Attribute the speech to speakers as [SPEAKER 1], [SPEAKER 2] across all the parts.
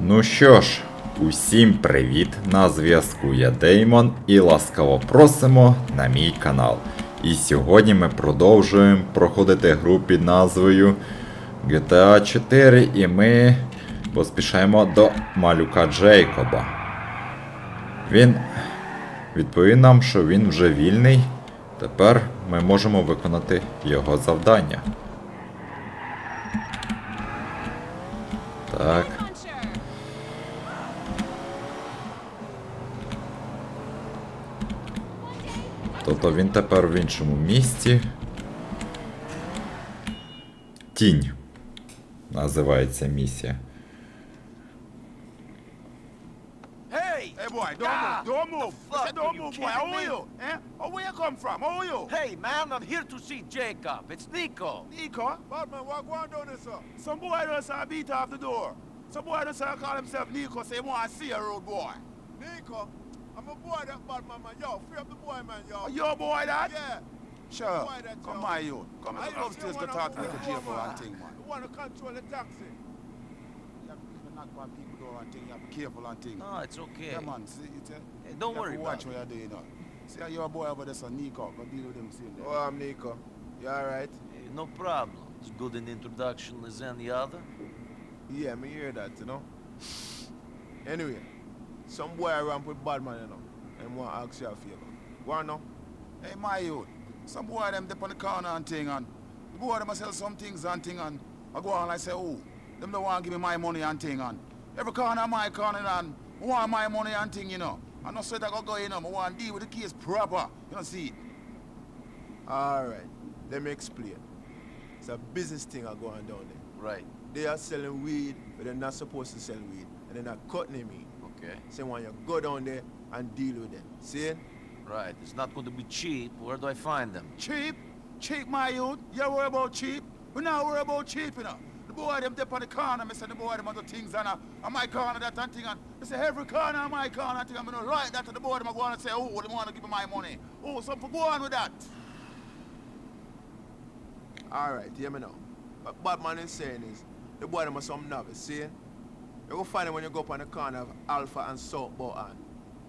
[SPEAKER 1] Ну що ж, усім привіт! На зв'язку я Деймон і ласкаво просимо на мій канал. І сьогодні ми продовжуємо проходити гру під назвою GTA 4 і ми поспішаємо до малюка Джейкоба. Він відповів нам, що він вже вільний. Тепер ми можемо виконати його завдання. Так. Тобто він тепер в іншому місці. Тінь. Називається місія.
[SPEAKER 2] Boy, don't
[SPEAKER 3] Ah,
[SPEAKER 2] move, don't move.
[SPEAKER 3] fuck,
[SPEAKER 2] don't move, boy. How are you? Eh? Oh, where you come from? How are you?
[SPEAKER 3] Hey, man, I'm here to see Jacob. It's Nico.
[SPEAKER 2] Nico? Batman, what going down there, sir? Some boy just uh, beat off the door. Some boy just uh, call himself Nico, say want to see a road boy. Nico? I'm a boy that Batman, man. Yo, free up the boy, man, yo. Oh, your boy that? Yeah. Sure.
[SPEAKER 4] Boy that,
[SPEAKER 2] Come
[SPEAKER 4] yo.
[SPEAKER 2] on, you. Come
[SPEAKER 4] I
[SPEAKER 2] on,
[SPEAKER 4] just
[SPEAKER 2] upstairs to
[SPEAKER 4] wanna
[SPEAKER 2] talk to
[SPEAKER 4] move
[SPEAKER 2] Nico
[SPEAKER 4] the
[SPEAKER 2] for one thing, man.
[SPEAKER 4] You want to control the taxi. You have to knock on people door and thing. You have to be careful and thing.
[SPEAKER 3] No, it's okay.
[SPEAKER 4] Yeah, man. See, it's, uh,
[SPEAKER 3] Hey, don't
[SPEAKER 4] you
[SPEAKER 3] worry about
[SPEAKER 4] watch what you're doing now. See how your boy over there, son Nico. Go deal with him soon.
[SPEAKER 2] Oh, I'm Nico. You alright?
[SPEAKER 3] Hey, no problem. As good an introduction as any other.
[SPEAKER 2] Yeah, me hear that, you know. Anyway, some boy ramp with Batman, you know. And want to ask you a favor. Wanna know?
[SPEAKER 4] Hey, my youth. Some boy them dip on the corner and thing and the boy them sell some things and thing and I go on and I say, oh, them don't want to give me my money and thing and every corner my corner and I want my money and thing, you know. I no sweat I go go in, I want to deal with the case proper. You know, see it.
[SPEAKER 2] Alright, let me explain. It's a business thing are going down there.
[SPEAKER 3] Right.
[SPEAKER 2] They are selling weed, but they're not supposed to sell weed. And they're not cutting me.
[SPEAKER 3] Okay.
[SPEAKER 2] So when you go down there and deal with them. See?
[SPEAKER 3] Right. It's not going to be cheap. Where do I find them?
[SPEAKER 4] Cheap? Cheap, my youth? You worry about cheap? We not worry about cheap, you know. The boy them dip on the corner, me say the boy them other things and uh, on my corner that and thing and me say every corner on my corner thing me no like that to the boy them go on and say, oh, they want to give me my money. Oh, something go on with that.
[SPEAKER 2] Alright, hear me now. What Batman is saying is, the boy them are some novice, see? You go find them when you go up on the corner of Alpha and South Bohan.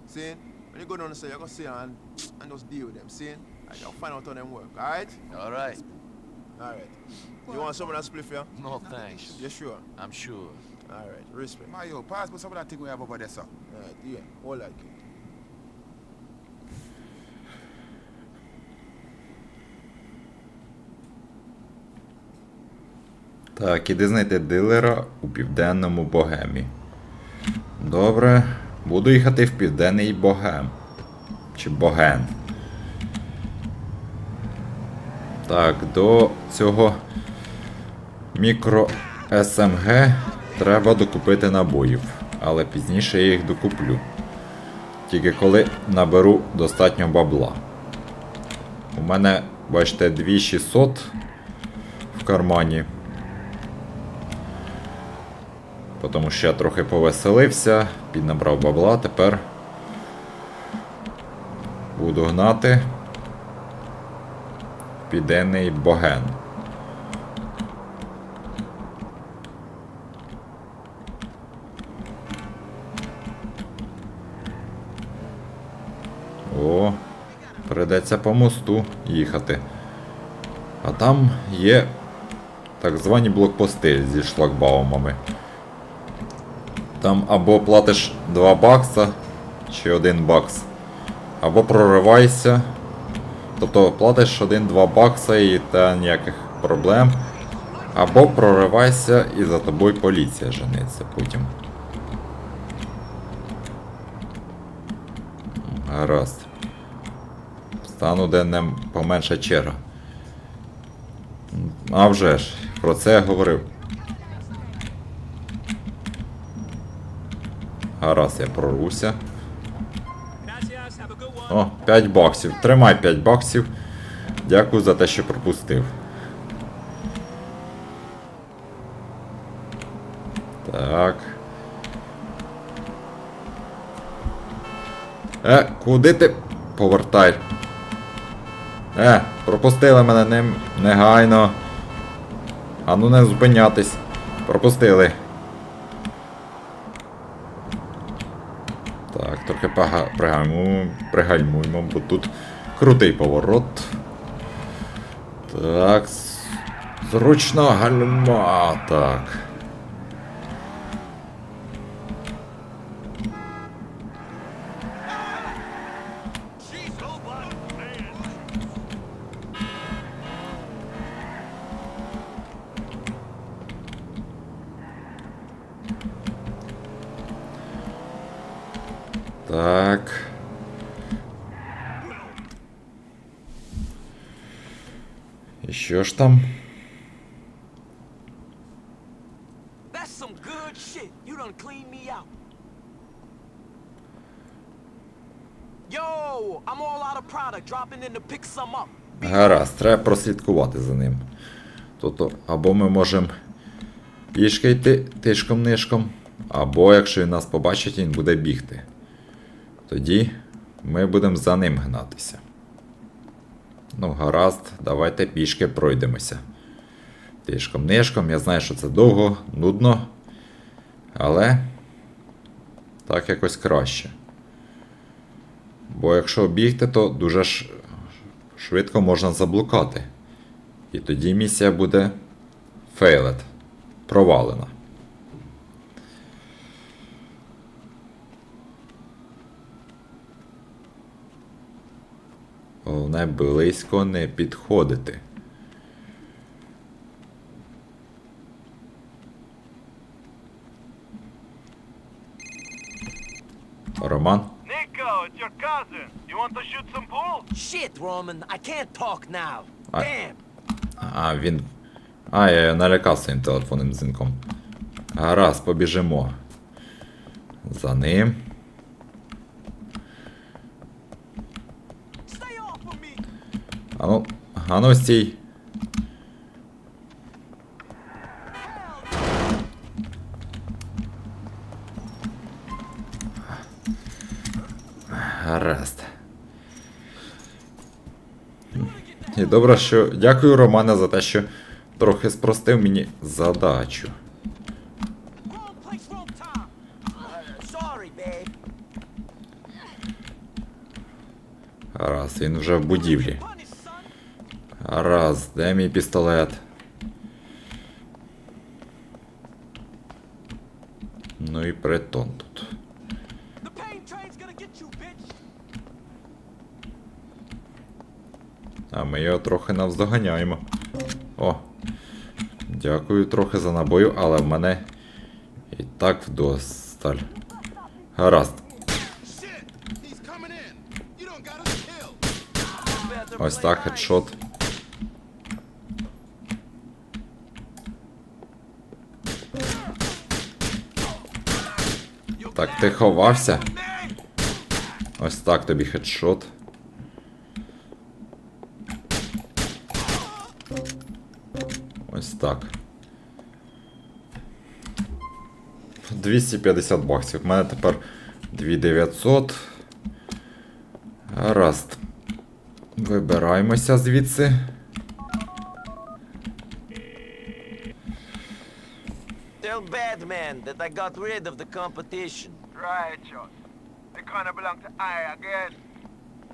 [SPEAKER 2] See? When you go down and say, you go see them and, and just deal with them, see? And you'll find out how them work, alright?
[SPEAKER 3] All right.
[SPEAKER 2] Alright. You want some of that spliff, yeah?
[SPEAKER 3] No thanks.
[SPEAKER 2] You sure?
[SPEAKER 3] I'm sure.
[SPEAKER 2] Alright, respect.
[SPEAKER 4] My youth, pass me some of that thing we have over there, sir.
[SPEAKER 2] Alright, yeah, all like it.
[SPEAKER 1] Так, іди знайти дилера у південному Богемі. Добре. Буду їхати в південний Богем. Чи Боген. Так, до цього мікро СМГ треба докупити набоїв. Але пізніше я їх докуплю. Тільки коли наберу достатньо бабла. У мене, бачите, 2600 в кармані. Тому що я трохи повеселився, піднабрав бабла, тепер буду гнати в піденний боген. О, придеться по мосту їхати. А там є так звані блокпости зі шлагбаумами. Там або платиш 2 бакса чи 1 бакс, або проривайся. Тобто платиш 1-2 бакса і та ніяких проблем. Або проривайся і за тобою поліція жениться потім. Гаразд. Стану де не поменша черга. А вже ж, про це я говорив. Гаразд, я прорвуся. О, 5 баксів. Тримай 5 баксів. Дякую за те, що пропустив. Так. Е, куди ти повертай? Е, пропустили мене ним негайно. А ну не зупинятись. Пропустили. Так, трохи пригальмуємо, бо тут крутий поворот. Так. Зручно гальма. Так.
[SPEAKER 3] To pick some up.
[SPEAKER 1] Гаразд, треба прослідкувати за ним. Тобто, або ми можемо пішки йти тишком-нишком, або якщо він нас побачить, він буде бігти. Тоді ми будемо за ним гнатися. Ну, гаразд, давайте пішки пройдемося. Тишком-нишком, я знаю, що це довго, нудно. Але так якось краще. Бо якщо бігти, то дуже ж швидко можна заблукати. І тоді місія буде фейлет. Провалена. Головне близько не підходити. Роман?
[SPEAKER 5] Nico, it's your cousin. You want to shoot some pool?
[SPEAKER 3] Shit, Roman. I can't talk now.
[SPEAKER 1] I-
[SPEAKER 3] Damn.
[SPEAKER 1] А, він. А, я налякав своїм телефонним дзвінком. Гаразд, побіжимо. За ним.
[SPEAKER 3] Stay off of me.
[SPEAKER 1] Ану, ану стій. Гаразд. І добре, що дякую Романе за те, що трохи спростив мені задачу. Гаразд, він вже в будівлі. Гаразд, де мій пістолет? Ну і притон тут. А ми його трохи навздоганяємо. О. Дякую трохи за набою, але в мене і так вдосталь. Гаразд. Ось так, хедшот. Так, ти ховався? Ось так тобі хедшот. Ось так. 250 баксів. У мене тепер 2900. Гаразд. Вибираємося звідси.
[SPEAKER 3] Tell Badman that I got rid of the competition.
[SPEAKER 5] Righteous. They kinda belong to I again.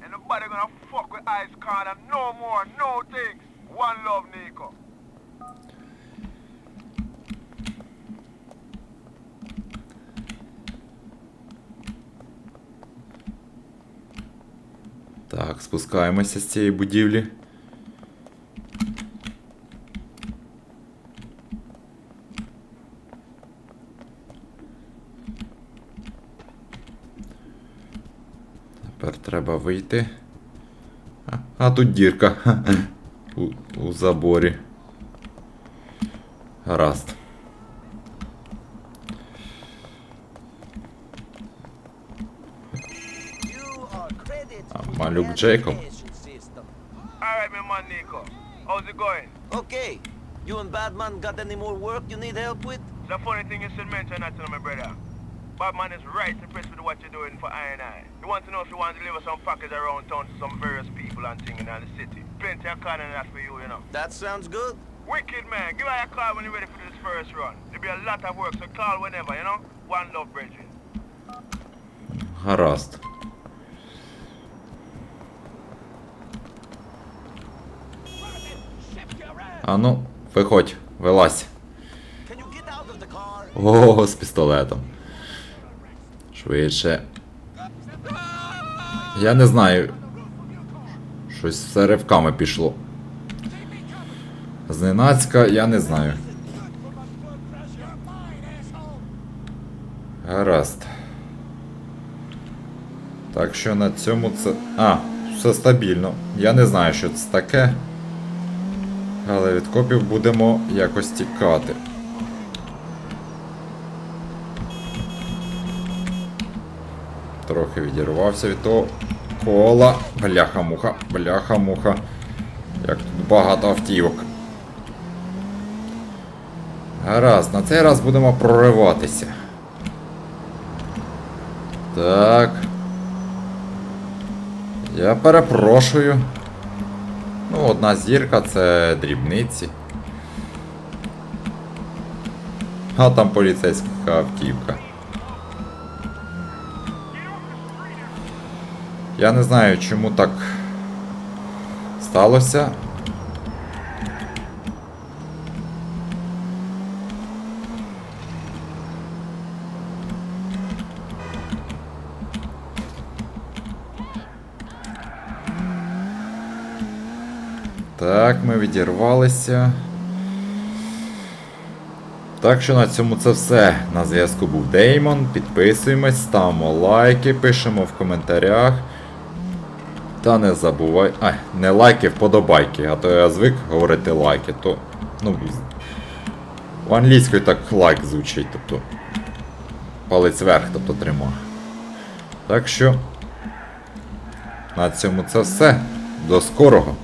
[SPEAKER 5] And nobody gonna fuck with Ice Corner no more, no things. One love, Nico.
[SPEAKER 1] Так, спускаємося з цієї будівлі. Треба вийти. А, а тут дірка. У, у заборі. Гаразд. Ah,
[SPEAKER 3] to
[SPEAKER 1] Jacob.
[SPEAKER 3] education system.
[SPEAKER 5] Alright, my man Nico. How's it going?
[SPEAKER 3] Okay, you and Badman got any more work you need help with?
[SPEAKER 5] The funny thing you should mention that to my brother. Batman is right impressed with what you're doing for I and I. He wants to know if you want to deliver some package around town to some various people and things in the city. Plenty of kind of that for you, you know.
[SPEAKER 3] That sounds good.
[SPEAKER 5] Wicked man, give her a call when you're ready for this first run. There'll be a lot of work, so call whenever, you know? One love, Bridget.
[SPEAKER 1] гаразд. А ну, виходь, вилазь.
[SPEAKER 3] Can you get out of the car?
[SPEAKER 1] О, з пістолетом. Швидше. Я не знаю. Щось все ривками пішло. Зненацька, я не знаю. Гаразд. Так що на цьому це. А, все стабільно. Я не знаю, що це таке. Але від копів будемо якось тікати. Трохи відірвався від того кола. Бляха-муха, бляха-муха. Як тут багато автівок. Гаразд, на цей раз будемо прориватися. Так. Я перепрошую. Ну, одна зірка це дрібниці. А там поліцейська автівка. Я не знаю, чому так сталося. Так, ми відірвалися. Так що на цьому це все. На зв'язку був Деймон. Підписуємось, ставимо лайки, пишемо в коментарях. Та не забувай. А, не лайки, вподобайки, а то я звик говорити лайки, то. Ну. В англійською так лайк звучить, тобто. Палець вверх, тобто трима. Так що. На цьому це все. До скорого.